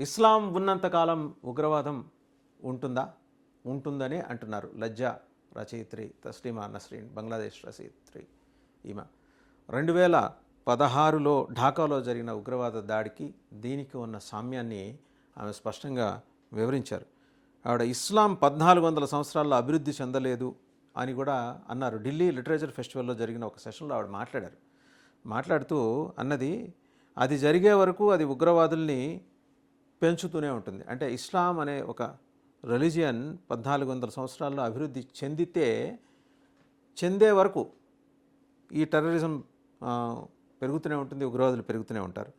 ఇస్లాం ఉన్నంతకాలం ఉగ్రవాదం ఉంటుందా? ఉంటుందని అంటున్నారు. లజ్జా రచయిత్రి తస్లీమా నస్రీన్ బంగ్లాదేశ్ రచయిత్రి ఈమె. రెండు వేల పదహారులో ఢాకాలో జరిగిన ఉగ్రవాద దాడికి దీనికి ఉన్న సామ్యాన్ని ఆమె స్పష్టంగా వివరించారు. ఆవిడ ఇస్లాం పద్నాలుగు వందల సంవత్సరాల్లో అభివృద్ధి చెందలేదు అని కూడా అన్నారు. ఢిల్లీ లిటరేచర్ ఫెస్టివల్లో జరిగిన ఒక సెషన్లో ఆవిడ మాట్లాడారు. మాట్లాడుతూ అన్నది అది జరిగే వరకు అది ఉగ్రవాదుల్ని పెంచుతూనే ఉంటుంది. అంటే ఇస్లాం అనే ఒక రిలీజియన్ పద్నాలుగు వందల సంవత్సరాల్లో అభివృద్ధి చెందితే చెందే వరకు ఈ టెర్రరిజం పెరుగుతూనే ఉంటుంది ఉగ్రవాదులు పెరుగుతూనే ఉంటారు.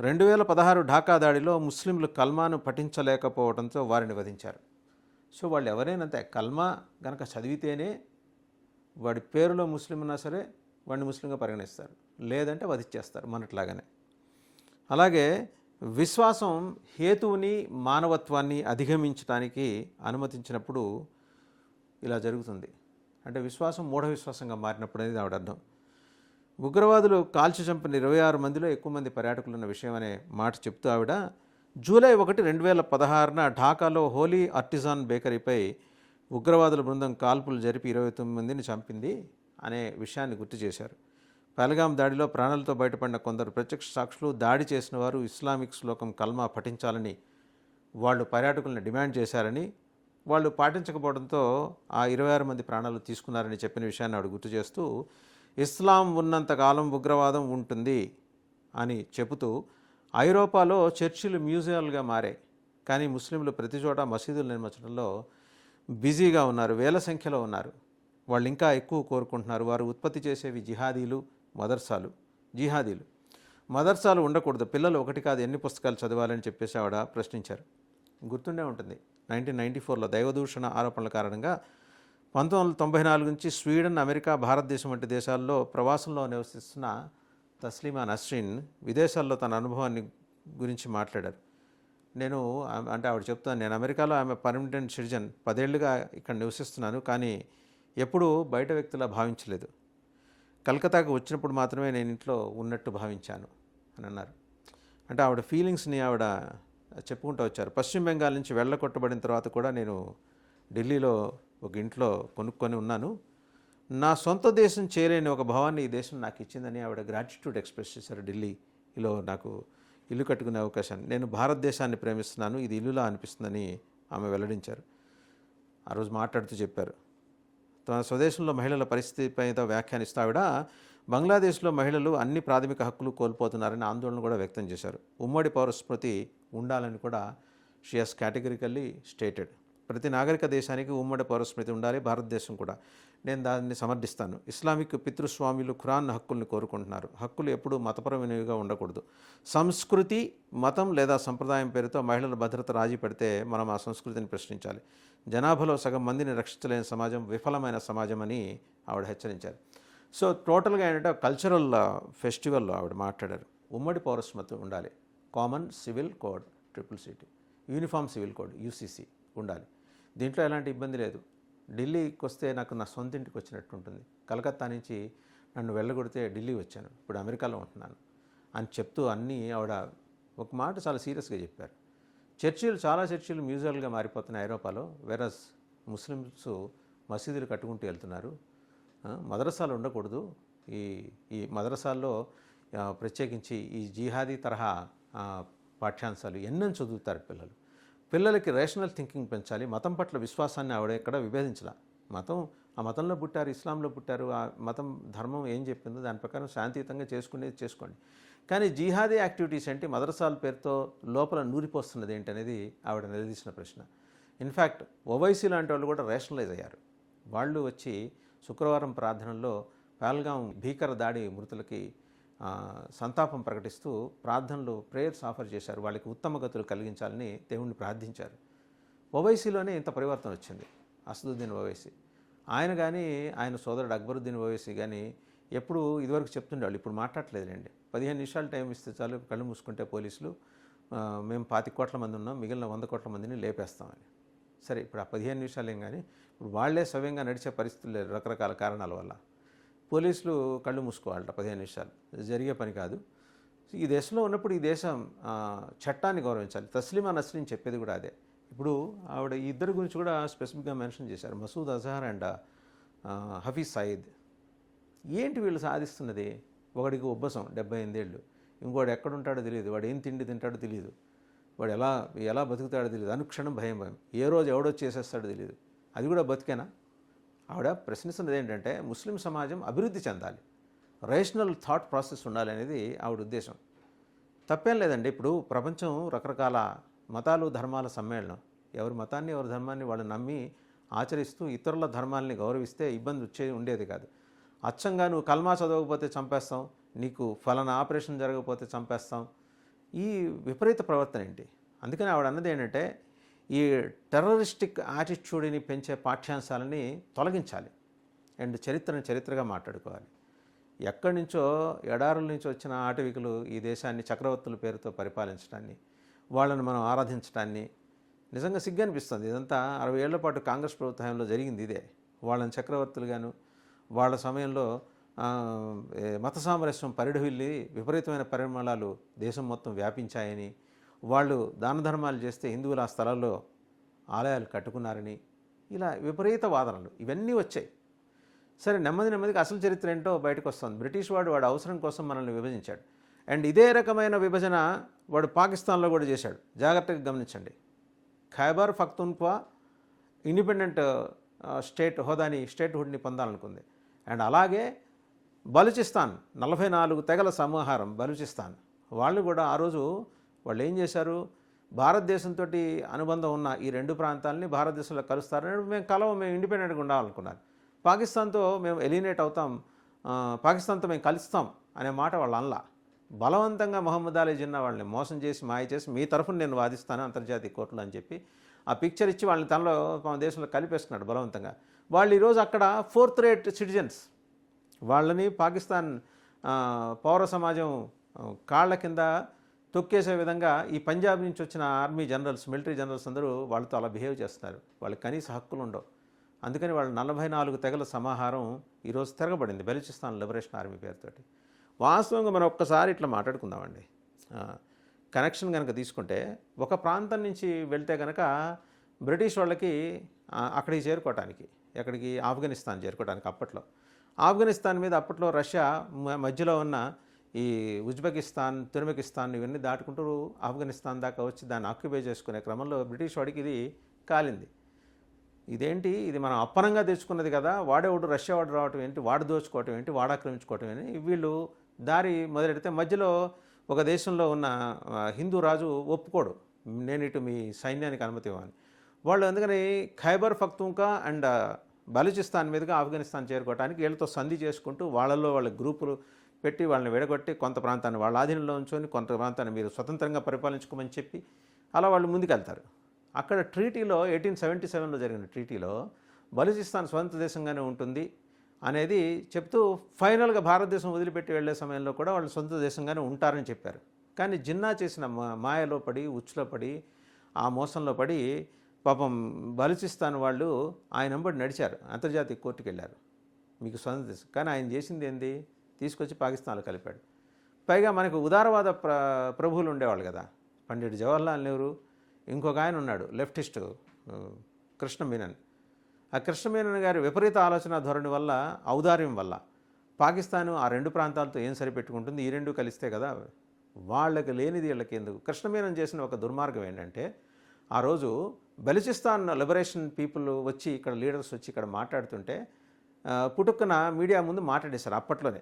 రెండు వేల పదహారు ఢాకా దాడిలో ముస్లింలు కల్మాను పఠించలేకపోవడంతో వారిని వధించారు. సో వాళ్ళు ఎవరైనంతే కల్మా గనక చదివితేనే వాడి పేరులో ముస్లిం ఉన్నా సరే వాడిని ముస్లింగా పరిగణిస్తారు. లేదంటే వధించేస్తారు మనట్లాగానే. అలాగే విశ్వాసం హేతువుని మానవత్వాన్ని అధిగమించడానికి అనుమతించినప్పుడు ఇలా జరుగుతుంది. అంటే విశ్వాసం మూఢ విశ్వాసంగా మారినప్పుడు అనేది ఆవిడ అర్థం. ఉగ్రవాదులు కాల్చి చంపిన ఇరవై ఆరు మందిలో ఎక్కువ మంది పర్యాటకులు ఉన్న విషయం అనే మాట చెప్తూ ఆవిడ జూలై ఒకటి రెండు వేల పదహారున ఢాకాలో హోలీ ఆర్టిజాన్ బేకరీపై ఉగ్రవాదుల బృందం కాల్పులు జరిపి ఇరవై తొమ్మిది మందిని చంపింది అనే విషయాన్ని గుర్తు చేశారు. పహల్గాం దాడిలో ప్రాణాలతో బయటపడిన కొందరు ప్రత్యక్ష సాక్షులు దాడి చేసిన వారు ఇస్లామిక్ శ్లోకం కల్మా పఠించాలని వాళ్ళు పర్యాటకులను డిమాండ్ చేశారని వాళ్ళు పాటించకపోవడంతో ఆ ఇరవై ఆరు మంది ప్రాణాలు తీసుకున్నారని చెప్పిన విషయాన్ని ఆవిడ గుర్తు చేస్తూ ఇస్లాం ఉన్నంతకాలం ఉగ్రవాదం ఉంటుంది అని చెబుతూ ఐరోపాలో చర్చిలు మ్యూజియాలుగా మారాయి. కానీ ముస్లింలు ప్రతి చోట మసీదులు నిర్మించడంలో బిజీగా ఉన్నారు వేల సంఖ్యలో ఉన్నారు. వాళ్ళు ఇంకా ఎక్కువ కోరుకుంటున్నారు. వారు ఉత్పత్తి చేసేవి జిహాదీలు మదర్సాలు జిహాదీలు. మదర్సాలు ఉండకూడదు. పిల్లలు ఒకటి కాదు ఎన్ని పుస్తకాలు చదవాలని చెప్పేసి ఆవిడ ప్రశ్నించారు. గుర్తుండే ఉంటుంది. నైన్టీన్ నైంటీ ఫోర్లో దైవదూషణ ఆరోపణల కారణంగా పంతొమ్మిది వందల తొంభై నాలుగు నుంచి స్వీడన్ అమెరికా భారతదేశం వంటి దేశాల్లో ప్రవాసంలో నివసిస్తున్న తస్లీమా నస్రీన్ విదేశాల్లో తన అనుభవాన్ని గురించి మాట్లాడారు. నేను అంటే ఆవిడ చెప్తాను నేను అమెరికాలో ఆమె పర్మనెంట్ సిటిజన్. పదేళ్ళుగా ఇక్కడ నివసిస్తున్నాను కానీ ఎప్పుడూ బయట వ్యక్తిలా భావించలేదు. కలకత్తాకు వచ్చినప్పుడు మాత్రమే నేను ఇంట్లో ఉన్నట్టు భావించాను అని అన్నారు. అంటే ఆవిడ ఫీలింగ్స్ని ఆవిడ చెప్పుకుంటూ వచ్చారు. పశ్చిమ బెంగాల్ నుంచి వెళ్ళకొట్టబడిన తర్వాత కూడా నేను ఢిల్లీలో ఒక ఇంట్లో కొనుక్కొని ఉన్నాను. నా సొంత దేశం చేరేని ఒక భావాన్ని ఈ దేశం నాకు ఇచ్చిందని ఆవిడ గ్రాటిట్యూడ్ ఎక్స్ప్రెస్ చేశారు ఢిల్లీలో. నాకు ఇల్లు కట్టుకునే అవకాశాన్ని నేను భారతదేశాన్ని ప్రేమిస్తున్నాను ఇది ఇల్లులా అనిపిస్తుందని ఆమె వెల్లడించారు. ఆ రోజు మాట్లాడుతూ చెప్పారు తన స్వదేశంలో మహిళల పరిస్థితిపై వ్యాఖ్యానిస్తూ ఆవిడ బంగ్లాదేశ్లో మహిళలు అన్ని ప్రాథమిక హక్కులు కోల్పోతున్నారని ఆందోళన కూడా వ్యక్తం చేశారు. ఉమ్మడి పౌరస్మృతి ఉండాలని కూడా షియాస్ కేటగిరికల్లీ స్టేటెడ్ ప్రతి నాగరిక దేశానికి ఉమ్మడి పౌరస్మృతి ఉండాలి భారతదేశం కూడా. నేను దాన్ని సమర్థిస్తాను. ఇస్లామిక్ పితృస్వాములు ఖురాన్ హక్కుల్ని కోరుకుంటున్నారు. హక్కులు ఎప్పుడూ మతపరమైనవిగా ఉండకూడదు. సంస్కృతి మతం లేదా సంప్రదాయం పేరుతో మహిళల భద్రత రాజీ పెడితే మనం ఆ సంస్కృతిని ప్రశ్నించాలి. జనాభాలో సగం మందిని రక్షించలేని సమాజం విఫలమైన సమాజం అని ఆవిడ హెచ్చరించారు. సో టోటల్గా ఏంటంటే కల్చరల్ ఫెస్టివల్లో ఆవిడ మాట్లాడారు. ఉమ్మడి పౌరస్మత్వం ఉండాలి. Common civil code triple city. Uniform civil code UCC ఉండాలి. దీంట్లో ఎలాంటి ఇబ్బంది లేదు. ఢిల్లీకి వస్తే నాకు నా సొంత ఇంటికి వచ్చినట్టు ఉంటుంది కలకత్తా నుంచి నన్ను వెళ్ళగొడితే ఢిల్లీ వచ్చాను. ఇప్పుడు అమెరికాలో ఉంటున్నాను అని చెప్తూ అన్నీ ఆవిడ ఒక మాట చాలా సీరియస్గా చెప్పారు. చర్చిలు చాలా చర్చిలు మ్యూజియాలుగా మారిపోతున్నాయి ఐరోపాలో. వెరస్ ముస్లిమ్స్ మసీదులు కట్టుకుంటూ వెళ్తున్నారు. మదరసాలు ఉండకూడదు. ఈ ఈ మదరసాల్లో ప్రత్యేకించి ఈ జిహాదీ తరహా పాఠ్యాంశాలు ఎన్నో చదువుతారు పిల్లలు. పిల్లలకి రేషనల్ థింకింగ్ పెంచాలి మతం పట్ల విశ్వాసాన్ని ఆవిడ ఎక్కడ విభేదించలా? మతం ఆ మతంలో పుట్టారు ఇస్లాంలో పుట్టారు ఆ మతం ధర్మం ఏం చెప్పిందో దాని ప్రకారం శాంతియుతంగా చేసుకునేది చేసుకోండి. కానీ జిహాదీ యాక్టివిటీస్ ఏంటి? మదరసాల పేరుతో లోపల నూరిపోస్తున్నది ఏంటి అనేది ఆవిడ నిలదీసిన ప్రశ్న. ఇన్ఫ్యాక్ట్ ఓవైసీ లాంటి వాళ్ళు కూడా రేషనలైజ్ అయ్యారు. వాళ్ళు వచ్చి శుక్రవారం ప్రార్థనల్లో పాల్గాం భీకర దాడి మృతులకి సంతాపం ప్రకటిస్తూ ప్రార్థనలు ప్రేయర్స్ ఆఫర్ చేశారు. వాళ్ళకి ఉత్తమ గతులు కలిగించాలని దేవుణ్ణి ప్రార్థించారు. ఓవైసీలోనే ఇంత పరివర్తన వచ్చింది. అసదుద్దీన్ ఓవైసీ. ఆయన కానీ ఆయన సోదరుడు అక్బరుద్దీన్ ఓవైసీ కానీ ఎప్పుడు ఇదివరకు చెప్తుండేవాళ్ళు. ఇప్పుడు మాట్లాడలేదులేండి పదిహేను నిమిషాలు టైం ఇస్తే చాలు కళ్ళు మూసుకుంటే పోలీసులు మేము పాతి కోట్ల మంది ఉన్నాం మిగిలిన వంద కోట్ల మందిని లేపేస్తామని. సరే ఇప్పుడు ఆ పదిహేను నిమిషాలు ఏం కానీ ఇప్పుడు వాళ్ళే స్వయంగా నడిచే పరిస్థితులు రకరకాల కారణాల వల్ల. పోలీసులు కళ్ళు మూసుకోవాలట పదిహేను నిమిషాలు. జరిగే పని కాదు. ఈ దేశంలో ఉన్నప్పుడు ఈ దేశం చట్టాన్ని గౌరవించాలి. తస్లిమా నస్రీన్ చెప్పేది కూడా అదే. ఇప్పుడు ఆవిడ ఈ ఇద్దరి గురించి కూడా స్పెసిఫిక్గా మెన్షన్ చేశారు. మసూద్ అజహర్ అండ్ హఫీజ్ సయీద్. ఏంటి వీళ్ళు సాధిస్తున్నది? ఒకడికి ఉబ్బసం డెబ్బై ఎనిమిదేళ్ళు ఇంకోడు ఎక్కడుంటాడో తెలియదు. వాడు ఏం తిండి తింటాడో తెలియదు. వాడు ఎలా ఎలా బతుకుతాడో తెలియదు. అనుక్షణం భయం భయం. ఏ రోజు ఎవడో చేసేస్తాడో తెలియదు. అది కూడా బతికేనా? ఆవిడ ప్రశ్నిస్తున్నది ఏంటంటే ముస్లిం సమాజం అభివృద్ధి చెందాలి. రేషనల్ థాట్ ప్రాసెస్ ఉండాలి అనేది ఆవిడ ఉద్దేశం. తప్పేం లేదండి. ఇప్పుడు ప్రపంచం రకరకాల మతాలు ధర్మాల సమ్మేళనం. ఎవరి మతాన్ని ఎవరి ధర్మాన్ని వాళ్ళు నమ్మి ఆచరిస్తూ ఇతరుల ధర్మాల్ని గౌరవిస్తే ఇబ్బంది వచ్చే ఉండేది కాదు. అచ్చంగా నువ్వు కల్మా చదవకపోతే చంపేస్తాం నీకు ఫలానా ఆపరేషన్ జరగకపోతే చంపేస్తాం. ఈ విపరీత ప్రవర్తన ఏంటి? అందుకని ఆవిడ అన్నది ఏంటంటే ఈ టెర్రరిస్టిక్ యాటిట్యూడ్ని పెంచే పాఠ్యాంశాలని తొలగించాలి. అండ్ చరిత్రను చరిత్రగా మాట్లాడుకోవాలి. ఎక్కడి నుంచో ఎడారుల నుంచి వచ్చిన ఆటవికులు ఈ దేశాన్ని చక్రవర్తుల పేరుతో పరిపాలించడాన్ని వాళ్ళని మనం ఆరాధించడాన్ని నిజంగా సిగ్గు అనిపిస్తుంది. ఇదంతా అరవై ఏళ్ళ పాటు కాంగ్రెస్ ప్రభుత్వంలో జరిగింది ఇదే. వాళ్ళని చక్రవర్తులుగాను వాళ్ళ సమయంలో మత సామరస్యం పరిడవిల్లి విపరీతమైన పరిమళాలు దేశం మొత్తం వ్యాపించాయని వాళ్ళు దాన ధర్మాలు చేస్తే హిందువులు ఆ స్థలాల్లో ఆలయాలు కట్టుకున్నారని ఇలా విపరీత వాదనలు. ఇవన్నీ వచ్చాయి. సరే నెమ్మది నెమ్మదిగా అసలు చరిత్ర ఏంటో బయటకు వస్తుంది. బ్రిటిష్ వాడు వాడు అవసరం కోసం మనల్ని విభజించాడు. అండ్ ఇదే రకమైన విభజన వాడు పాకిస్తాన్లో కూడా చేశాడు. జాగ్రత్తగా గమనించండి. ఖైబర్ ఫక్తున్క్వా ఇండిపెండెంట్ స్టేట్ హోదాని స్టేట్ హుడ్ని పొందాలనుకుంది. అండ్ అలాగే బలూచిస్తాన్ నలభై నాలుగు తెగల సమాహారం బలూచిస్తాన్. వాళ్ళు కూడా ఆ రోజు వాళ్ళు ఏం చేశారు? భారతదేశంతో అనుబంధం ఉన్న ఈ రెండు ప్రాంతాలని భారతదేశంలో కలుస్తారని మేము కలవ మేము ఇండిపెండెంట్గా ఉండాలనుకున్నారు. పాకిస్తాన్తో మేము ఎలినేట్ అవుతాం పాకిస్తాన్తో మేము కలుస్తాం అనే మాట వాళ్ళు అనలా. బలవంతంగా మొహమ్మద్ అలీ జిన్నా వాళ్ళని మోసం చేసి మాయ చేసి మీ తరఫున నేను వాదిస్తాను అంతర్జాతీయ కోర్టులో అని చెప్పి ఆ పిక్చర్ ఇచ్చి వాళ్ళని తనలో మన దేశంలో కలిపేసుకున్నాడు బలవంతంగా. వాళ్ళు ఈరోజు అక్కడ ఫోర్త్ రేట్ సిటిజన్స్. వాళ్ళని పాకిస్తాన్ పౌర సమాజం కాళ్ళ కింద తొక్కేసే విధంగా ఈ పంజాబ్ నుంచి వచ్చిన ఆర్మీ జనరల్స్ మిలిటరీ జనరల్స్ అందరూ వాళ్ళతో అలా బిహేవ్ చేస్తున్నారు. వాళ్ళకి కనీస హక్కులు ఉండవు. అందుకని వాళ్ళు నలభై నాలుగు తెగల సమాహారం ఈరోజు తిరగబడింది బెలుచిస్తాన్ లిబరేషన్ ఆర్మీ పేరుతోటి. వాస్తవంగా మనం ఒక్కసారి ఇట్లా మాట్లాడుకుందామండి. కనెక్షన్ కనుక తీసుకుంటే ఒక ప్రాంతం నుంచి వెళ్తే కనుక బ్రిటిష్ వాళ్ళకి అక్కడికి చేరుకోవటానికి ఎక్కడికి ఆఫ్ఘనిస్తాన్ చేరుకోవడానికి అప్పట్లో. ఆఫ్ఘనిస్తాన్ మీద అప్పట్లో రష్యా మ- మధ్యలో ఉన్న ఈ ఉజ్బెకిస్తాన్ తుర్మెకిస్తాన్ ఇవన్నీ దాటుకుంటూ ఆఫ్ఘనిస్తాన్ దాకా వచ్చి దాన్ని ఆక్యుపై చేసుకునే క్రమంలో బ్రిటిష్ వాడికి ఇది కాలింది. ఇదేంటి? ఇది మనం అప్పనంగా తెచ్చుకున్నది కదా వాడేవాడు రష్యా వాడు రావటం ఏంటి వాడు దోచుకోవటం ఏంటి వాడు ఆక్రమించుకోవటం ఏంటి వీళ్ళు దారి మొదలెడితే మధ్యలో ఒక దేశంలో ఉన్న హిందూ రాజు ఒప్పుకోడు నేను ఇటు మీ సైన్యానికి అనుమతి ఇవ్వని వాళ్ళు అందుకని ఖైబర్ ఫక్తుంకా అండ్ బలూచిస్తాన్ మీదుగా ఆఫ్ఘనిస్తాన్ చేరుకోవడానికి వీళ్ళతో సంధి చేసుకుంటూ వాళ్ళల్లో వాళ్ళ గ్రూపులు పెట్టి వాళ్ళని విడగొట్టి కొంత ప్రాంతాన్ని వాళ్ళ ఆధీనంలో ఉంచుకొని కొంత ప్రాంతాన్ని మీరు స్వతంత్రంగా పరిపాలించుకోమని చెప్పి అలా వాళ్ళు ముందుకెళ్తారు. అక్కడ ట్రీటీలో ఎయిటీన్ సెవెంటీ సెవెన్లో జరిగిన ట్రీటీలో బలూచిస్తాన్ స్వతంత్ర దేశంగానే ఉంటుంది అనేది చెప్తూ ఫైనల్గా భారతదేశం వదిలిపెట్టి వెళ్ళే సమయంలో కూడా వాళ్ళు సొంత దేశంగానే ఉంటారని చెప్పారు. కానీ జిన్నా చేసిన మా- మాయలో పడి ఉచ్చులో పడి ఆ మోసంలో పడి పాపం బలూచిస్తాన్ వాళ్ళు ఆయన వెంబడి నడిచారు. అంతర్జాతీయ కోర్టుకు వెళ్ళారు మీకు స్వతంత్ర దేశం. కానీ ఆయన చేసింది ఏంది? తీసుకొచ్చి పాకిస్తాన్లో కలిపాడు. పైగా మనకు ఉదారవాద ప్ర ప్రభువులు ఉండేవాళ్ళు కదా. పండిట్ జవహర్లాల్ నెహ్రూ ఇంకొక ఆయన ఉన్నాడు లెఫ్టిస్ట్ ఆ, కృష్ణ మీనన్. ఆ కృష్ణ మీనన్ గారి విపరీత ఆలోచన ధోరణి వల్ల ఔదార్యం వల్ల పాకిస్తాను ఆ రెండు ప్రాంతాలతో ఏం సరిపెట్టుకుంటుంది? ఈ రెండు కలిస్తే కదా వాళ్ళకి లేనిది వీళ్ళకి ఎందుకు? కృష్ణ మీనన్ చేసిన ఒక దుర్మార్గం ఏంటంటే ఆ రోజు బెలిచిస్తాన్ లిబరేషన్ పీపుల్ వచ్చి ఇక్కడ లీడర్స్ వచ్చి ఇక్కడ మాట్లాడుతుంటే ఆ, పుటుక్కున మీడియా ముందు మాట్లాడేశారు అప్పట్లోనే.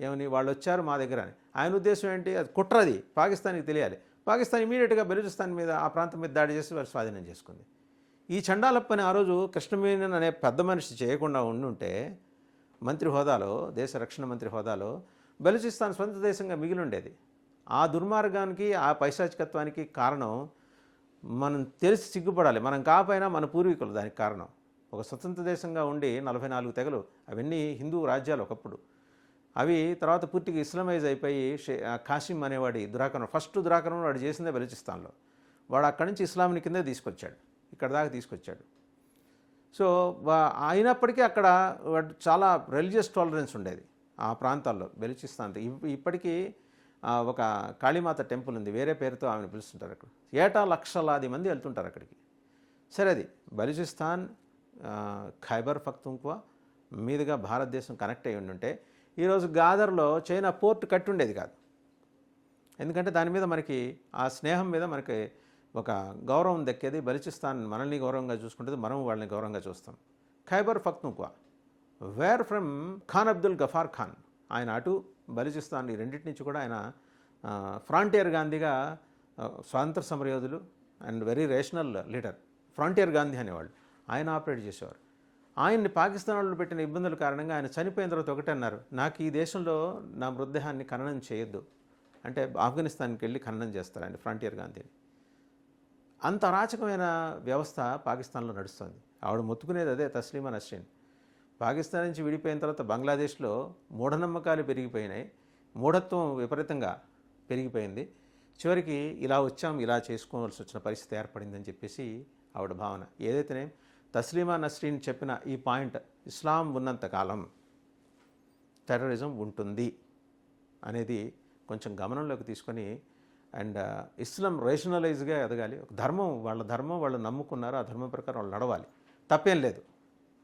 ఏమని వాళ్ళు వచ్చారు మా దగ్గర అని. ఆయన ఉద్దేశం ఏంటి? అది కుట్రది. పాకిస్తాన్కి తెలియాలి. పాకిస్తాన్ ఇమీడియట్గా బెలూచిస్తాన్ మీద ఆ ప్రాంతం మీద దాడి చేసి వాళ్ళు స్వాధీనం చేసుకుంది. ఈ చండాల పని ఆ రోజు కృష్ణమేనన్ అనే పెద్ద మనిషి చేయకుండా ఉండుంటే మంత్రి హోదాలో దేశ రక్షణ మంత్రి హోదాలో బెలూచిస్తాన్ సొంత దేశంగా మిగిలి ఉండేది ఆ దుర్మార్గానికి ఆ పైశాచికత్వానికి కారణం మనం తెలిసి సిగ్గుపడాలి. మనం కాపోయినా మన పూర్వీకులు దానికి కారణం. ఒక స్వతంత్ర దేశంగా ఉండి నలభై నాలుగు తెగలు అవన్నీ హిందూ రాజ్యాలు ఒకప్పుడు. అవి తర్వాత పూర్తిగా ఇస్లామైజ్ అయిపోయి షే- కాసిం అనేవాడి దురాక్రమణ ఫస్ట్ దురాక్రమణ వాడు చేసిందే బలూచిస్తాన్లో. వాడు అక్కడి నుంచి ఇస్లాంని కిందే తీసుకొచ్చాడు ఇక్కడ దాకా తీసుకొచ్చాడు. సో అయినప్పటికీ అక్కడ వాడు చాలా రిలీజియస్ టాలరెన్స్ ఉండేది ఆ ప్రాంతాల్లో బెలూచిస్తాన్. ఇప్పటికీ ఒక కాళీమాత టెంపుల్ ఉంది వేరే పేరుతో ఆమెను పిలుస్తుంటారు అక్కడ. ఏటా లక్షలాది మంది వెళ్తుంటారు అక్కడికి. సరే అది బలూచిస్తాన్ ఖైబర్ పఖ్తూన్ఖ్వా మీదుగా భారతదేశం కనెక్ట్ అయ్యి ఉండుంటే ఈరోజు గాదర్లో చైనా పోర్ట్ కట్టి ఉండేది కాదు. ఎందుకంటే దాని మీద మనకి ఆ స్నేహం మీద మనకి ఒక గౌరవం దక్కేది. బలిచిస్తాన్ మనల్ని గౌరవంగా చూసుకుంటుంది మనం వాళ్ళని గౌరవంగా చూస్తాం. Khyber Pakhtunkhwa where from Khan Abdul Ghaffar Khan. ఆయన అటు బలిచిస్తాన్ ఈ రెండింటి నుంచి కూడా ఆయన ఫ్రాంటియర్ గాంధీగా స్వాతంత్ర సమరయోధులు and very rational leader. Frontier Gandhi అనేవాళ్ళు. ఆయన ఆపరేట్ చేసేవారు. ఆయన్ని పాకిస్తాన్ వాళ్ళు పెట్టిన ఇబ్బందుల కారణంగా ఆయన చనిపోయిన తర్వాత ఒకటన్నారు నాకు ఈ దేశంలో నా మృతదేహాన్ని ఖననం చేయొద్దు. అంటే ఆఫ్ఘనిస్తాన్కి వెళ్ళి ఖననం చేస్తారు ఆయన ఫ్రాంటియర్ గాంధీని. అంత అరాచకమైన వ్యవస్థ పాకిస్తాన్లో నడుస్తుంది. ఆవిడ మొత్తుకునేది అదే తస్లీమా నస్రీన్. పాకిస్తాన్ నుంచి విడిపోయిన తర్వాత బంగ్లాదేశ్లో మూఢనమ్మకాలు పెరిగిపోయినాయి మూఢత్వం విపరీతంగా పెరిగిపోయింది. చివరికి ఇలా వచ్చాం ఇలా చేసుకోవాల్సి వచ్చిన పరిస్థితి ఏర్పడిందని చెప్పేసి ఆవిడ భావన. ఏదైతేనే తస్లీమా నస్రీన్ చెప్పిన ఈ పాయింట్ ఇస్లాం ఉన్నంతకాలం టెర్రరిజం ఉంటుంది అనేది కొంచెం గమనంలోకి తీసుకొని అండ్ ఇస్లాం రేషనలైజ్గా ఎదగాలి. ఒక ధర్మం వాళ్ళ ధర్మం వాళ్ళు నమ్ముకున్నారు ఆ ధర్మం ప్రకారం వాళ్ళు నడవాలి. తప్పేం లేదు.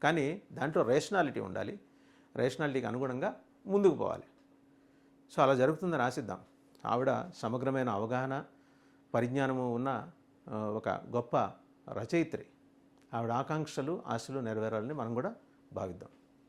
కానీ దాంట్లో రేషనాలిటీ ఉండాలి. రేషనాలిటీకి అనుగుణంగా ముందుకు పోవాలి. సో అలా జరుగుతుందని ఆశిద్దాం. ఆవిడ సమగ్రమైన అవగాహన పరిజ్ఞానము ఉన్న ఒక గొప్ప రచయిత్రి. ఆవిడ ఆకాంక్షలు ఆశలు నెరవేరాలని మనం కూడా భావిద్దాం.